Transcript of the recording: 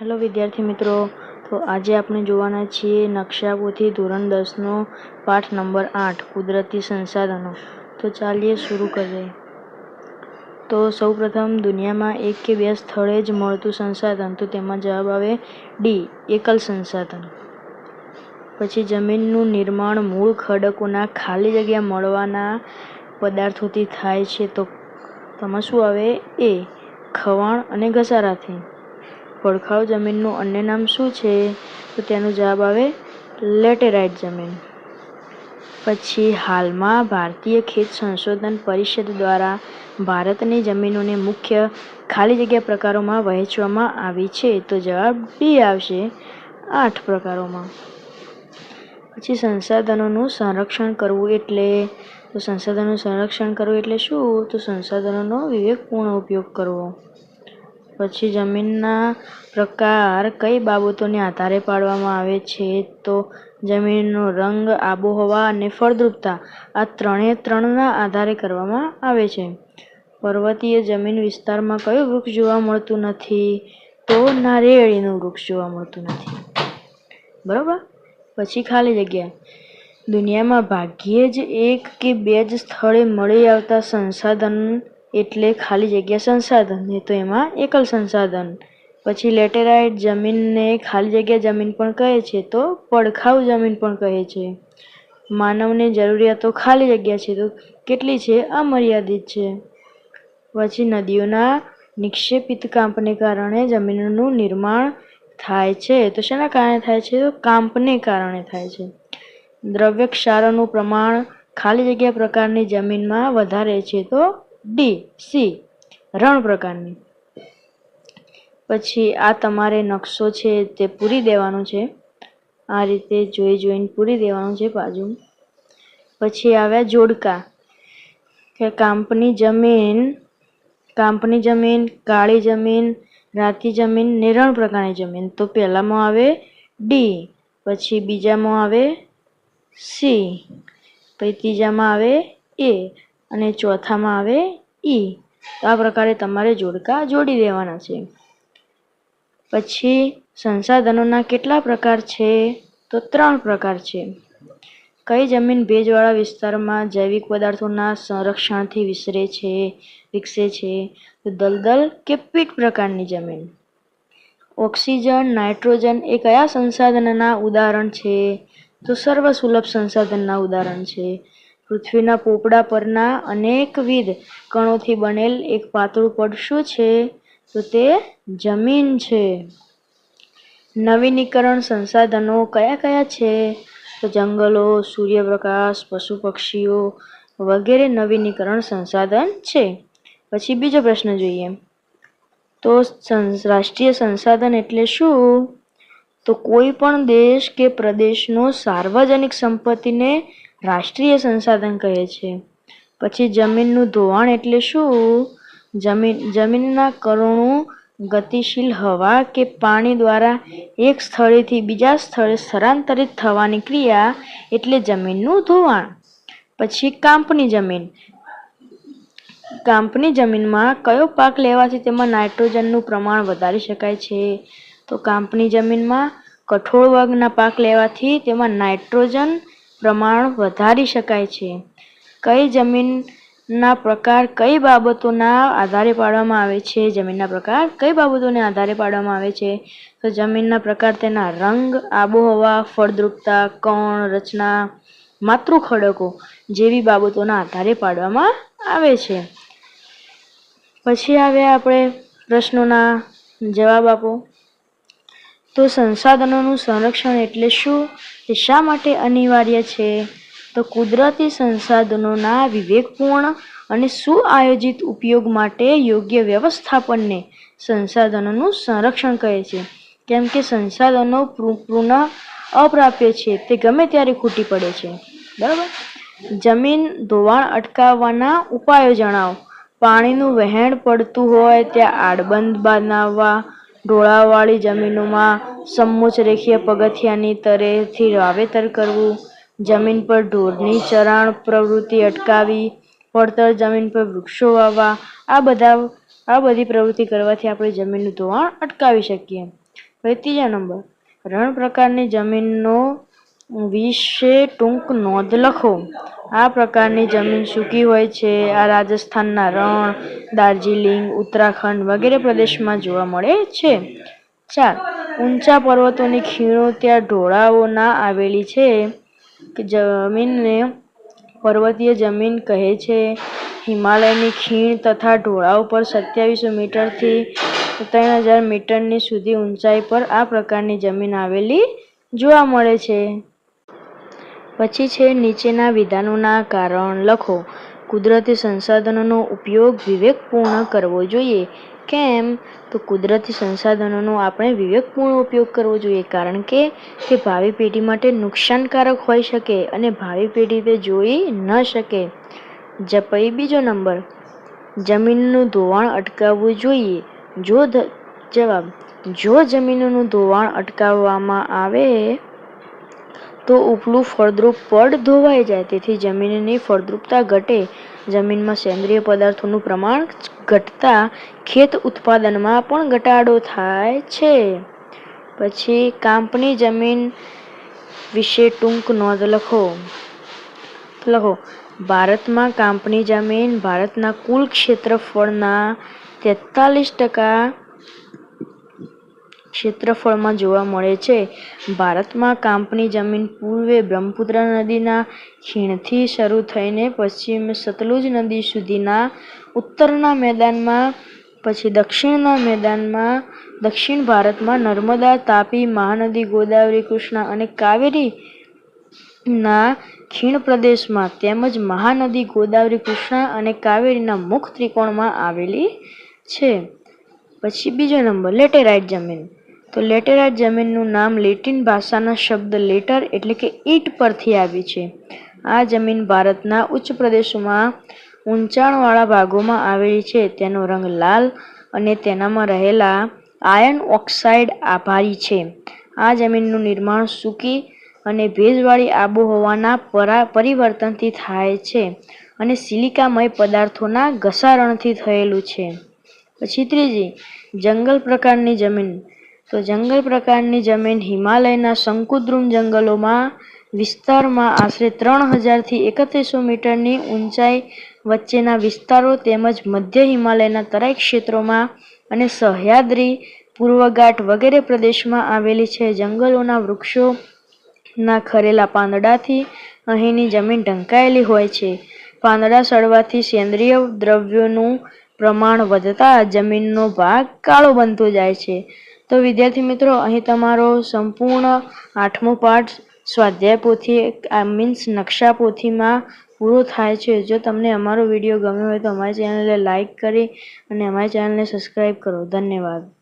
Hello વિદ્યાર્થી મિત્રો, તો આજે આપણે જોવાના છીએ નકશાપોથી ધોરણ દસનો પાઠ નંબર આઠ, કુદરતી સંસાધનો. તો ચાલીએ, શરૂ કરીએ. તો સૌપ્રથમ, દુનિયામાં એક કે બે સ્થળે જ મળતું સંસાધન, તો તેમાં જવાબ આવે ડી એકલ સંસાધન. પછી જમીનનું નિર્માણ મૂળ ખડકોના ખાલી જગ્યા મળવાના પદાર્થોથી થાય છે, તો તેમાં શું આવે? એ ખવાણ અને ઘસારાથી. પડખાઉ જમીનનું અન્ય નામ શું છે? તો તેનો જવાબ આવે, લેટેરાઇટ જમીન. પછી હાલમાં ભારતીય ખેત સંશોધન પરિષદ દ્વારા ભારતની જમીનોને મુખ્ય ખાલી જગ્યા પ્રકારોમાં વહેંચવામાં આવી છે. તો જવાબ ડી આવશે, આઠ પ્રકારોમાં. પછી સંસાધનોનું સંરક્ષણ કરવું એટલે, તો સંસાધનોનું સંરક્ષણ કરવું એટલે શું? તો સંસાધનોનો વિવેકપૂર્ણ ઉપયોગ કરવો. પછી જમીનના પ્રકાર કઈ બાબતોને આધારે પાડવામાં આવે છે? તો જમીનનો રંગ, આબોહવા અને ફળદ્રુપતા આ ત્રણે ત્રણના આધારે કરવામાં આવે છે. પર્વતીય જમીન વિસ્તારમાં કયું વૃક્ષ જોવા મળતું નથી? તો નારિયેળીનું વૃક્ષ જોવા મળતું નથી. બરાબર? પછી ખાલી જગ્યા. દુનિયામાં ભાગ્યે જ એક કે બે જ સ્થળે મળી આવતા સંસાધન એટલે ખાલી જગ્યા સંસાધન એ તો એમાં એકલ સંસાધન. પછી લેટેરાઇટ જમીનને ખાલી જગ્યા જમીન પણ કહે છે તો પડખાઉ જમીન પણ કહે છે. માનવની જરૂરિયાતો ખાલી જગ્યા છે તો કેટલી છે? અમર્યાદિત છે. પછી નદીઓના નિક્ષેપિત કાંપને કારણે જમીનનું નિર્માણ થાય છે. તો શેના કારણે થાય છે? તો કાંપને કારણે થાય છે. દ્રવ્ય ક્ષારોનું પ્રમાણ ખાલી જગ્યા પ્રકારની જમીનમાં વધારે છે તો ડી સી રણ પ્રકારની. પછી આ તમારે નકશો છે તે પૂરી દેવાનો છે. આ રીતે જોઈ જોઈને પૂરી દેવાનું છે બાજુ પછી આવ્યા જોડકા. કે કાંપની જમીન કાંપની જમીન, કાળી જમીન, રાતી જમીન ને રણ પ્રકારની જમીન. તો પહેલામાં આવે ડી પછી બીજામાં આવે સી પછી ત્રીજામાં આવે એ અને ચોથામાં આવે ઈ. તો આ પ્રકારે તમારે જોડકા જોડી દેવાના છે. પછી સંસાધનોના કેટલા પ્રકાર છે? તો ત્રણ પ્રકાર છે. કઈ જમીન ભેજવાળા વિસ્તારમાં જૈવિક પદાર્થોના સંરક્ષણથી વિસરે છે, વિકસે છે? તો દલદલ કે પીટ પ્રકારની જમીન? ઓક્સિજન, નાઇટ્રોજન એ કયા સંસાધનના ઉદાહરણ છે? તો સર્વસુલભ સંસાધનના ઉદાહરણ છે. પૃથ્વીના પોપડા પરના અનેકવિધ કણોથી બનેલ એક પાતળું પડ શું છે? તો તે જમીન છે. નવીનીકરણ સંસાધનો કયા કયા છે? તો જંગલો, સૂર્યપ્રકાશ પશુ પક્ષીઓ વગેરે નવીનીકરણ સંસાધન છે. પછી બીજો પ્રશ્ન જોઈએ. તો રાષ્ટ્રીય સંસાધન એટલે શું? તો કોઈ પણ દેશ કે પ્રદેશનો સાર્વજનિક સંપત્તિને રાષ્ટ્રીય સંસાધન કહે છે. પછી જમીનનું ધોવાણ એટલે શું? જમીન, જમીનના કણો ગતિશીલ હવા કે પાણી દ્વારા એક સ્થળેથી બીજા સ્થળે સ્થળાંતરિત થવાની ક્રિયા એટલે જમીનનું ધોવાણ. પછી કાંપની જમીન. કાંપની જમીનમાં કયો પાક લેવાથી તેમાં નાઇટ્રોજનનું પ્રમાણ વધારી શકાય છે? તો કાંપની જમીનમાં કઠોળ વર્ગના પાક લેવાથી તેમાં નાઇટ્રોજન પ્રમાણ વધારી શકાય છે. કઈ જમીનના પ્રકાર, કઈ બાબતોના આધારે પાડવામાં આવે છે? જમીનના પ્રકાર, કઈ બાબતોને આધારે પાડવામાં આવે છે? તો જમીનના પ્રકાર તેના રંગ, આબોહવા, ફળદ્રુપતા, કણ, રચના માતૃ ખડકો જેવી બાબતોના આધારે પાડવામાં આવે છે. પછી આવ્યા આપણે પ્રશ્નોના જવાબ આપો. તો સંસાધનોનું સંરક્ષણ એટલે શું? તે શા માટે અનિવાર્ય છે? તો કુદરતી સંસાધનોના વિવેકપૂર્ણ અને સુઆયોજિત ઉપયોગ માટે યોગ્ય વ્યવસ્થાપનને સંસાધનોનું સંરક્ષણ કહે છે. કેમ કે સંસાધનો પુનઃ અપ્રાપ્ય છે, તે ગમે ત્યારે ખૂટી પડે છે. બરાબર? જમીન ધોવાણ અટકાવવાના ઉપાયો જણાવો. પાણીનું વહેણ પડતું હોય, ત્યાં આડબંધ બનાવવા ઢોળાવવાળી જમીનોમાં સમોચ્ચ રેખીય પગથિયાની તરેથી વાવેતર કરવું, જમીન પર ઢોરની ચરાણ પ્રવૃત્તિ અટકાવી પડતર જમીન પર વૃક્ષો વાવવા, આ બધા, આ બધી પ્રવૃત્તિ કરવાથી આપણે જમીનનું ધોવાણ અટકાવી શકીએ. હવે ત્રીજા નંબર, રણ પ્રકારની જમીનનો વિશે ટૂંક નોંધ લખો. આ પ્રકારની જમીન સૂકી હોય છે. આ રાજસ્થાનના રણ, દાર્જિલિંગ, ઉત્તરાખંડ વગેરે પ્રદેશમાં જોવા મળે છે. ચાર, ઊંચા પર્વતોની ખીણો ત્યાં ઢોળાવો આવેલી છે. કે જમીનને પર્વતીય જમીન કહે છે. હિમાલયની ખીણ તથા ઢોળાવ પર સત્યાવીસો મીટરથી ત્રણ હજાર મીટરની સુધી ઊંચાઈ પર આ પ્રકારની જમીન આવેલી જોવા મળે છે. પછી છે નીચેના વિધાનોના કારણ લખો. કુદરતી સંસાધનોનો ઉપયોગ વિવેકપૂર્ણ કરવો જોઈએ. કેમ? તો કુદરતી સંસાધનોનો આપણે વિવેકપૂર્ણ ઉપયોગ કરવો જોઈએ કારણ કે, તે ભાવિ પેઢી માટે નુકસાનકારક હોઈ શકે અને ભાવિ પેઢી તે જોઈ ન શકે. જપઈ બીજો નંબર. જમીનનું ધોવાણ અટકાવવું જોઈએ. જો જવાબ. જો જમીનનું ધોવાણ અટકાવવામાં આવે તો ઉપલું ફળદ્રુપ પડ ધોવાઈ જાય. તેથી જમીનની ફળદ્રુપતા ઘટે. જમીનમાં સેન્દ્રિય પદાર્થોનું પ્રમાણ ઘટતા ખેત ઉત્પાદનમાં પણ ઘટાડો થાય છે. પછી કાંપની જમીન વિશે ટૂંક નોંધ લખો. લખો. ભારતમાં કાંપની જમીન ભારતના કુલ ક્ષેત્રફળના તેતાલીસ ટકા ક્ષેત્રફળમાં જોવા મળે છે. ભારતમાં કાંપની જમીન પૂર્વે બ્રહ્મપુત્ર નદીના ખીણથી શરૂ થઈને પશ્ચિમે સતલુજ નદી સુધીના ઉત્તરના મેદાનમાં, પછી દક્ષિણના મેદાનમાં, દક્ષિણ ભારતમાં નર્મદા, તાપી, મહાનદી, ગોદાવરી, કૃષ્ણા અને કાવેરી ના ખીણ પ્રદેશમાં તેમજ મહાનદી, ગોદાવરી, કૃષ્ણા અને કાવેરીના મુખ ત્રિકોણમાં આવેલી છે. પછી બીજો નંબર, લેટેરાઇટ જમીન. તો લેટેરાઇટ જમીનનું નામ લેટિન ભાષાના શબ્દ લેટર એટલે કે ઈંટ પરથી આવી છે. આ જમીન ભારતના ઉચ્ચ પ્રદેશોમાં ઊંચાણવાળા ભાગોમાં આવેલી છે. તેનો રંગ લાલ અને તેનામાં રહેલા આયર્ન ઓક્સાઇડ આભારી છે. આ જમીનનું નિર્માણ સૂકી અને ભેજવાળી આબોહવાના પરિવર્તનથી થાય છે અને સિલિકામય પદાર્થોના ઘસારણથી થયેલું છે. પછી ત્રીજી, જંગલ પ્રકારની જમીન. તો જંગલ પ્રકારની જમીન હિમાલયના શંકુદ્રુમ જંગલોમાં વિસ્તારમાં આશરે ત્રણ હજારથી એકત્રીસો મીટરની ઊંચાઈ વચ્ચેના વિસ્તારો તેમજ મધ્ય હિમાલયના તરાઈ ક્ષેત્રોમાં અને સહ્યાદ્રી પૂર્વઘાટ વગેરે પ્રદેશમાં આવેલી છે. જંગલોના વૃક્ષોના ખરેલા પાંદડાથી અહીંની જમીન ઢંકાયેલી હોય છે. પાંદડા સડવાથી સેન્દ્રિય દ્રવ્યોનું પ્રમાણ વધતા જમીનનો ભાગ કાળો બનતો જાય છે. તો વિદ્યાર્થી મિત્રો, અહીં તમારો સંપૂર્ણ આઠમો પાઠ સ્વાધ્યાય પોથી મીન્સ નકશા પોથીમાં પૂરો થાય છે. જો તમને અમારો વીડિયો ગમ્યો હોય તો અમારી ચેનલને લાઇક કરી અને અમારી ચેનલને સબસ્ક્રાઈબ કરો. ધન્યવાદ.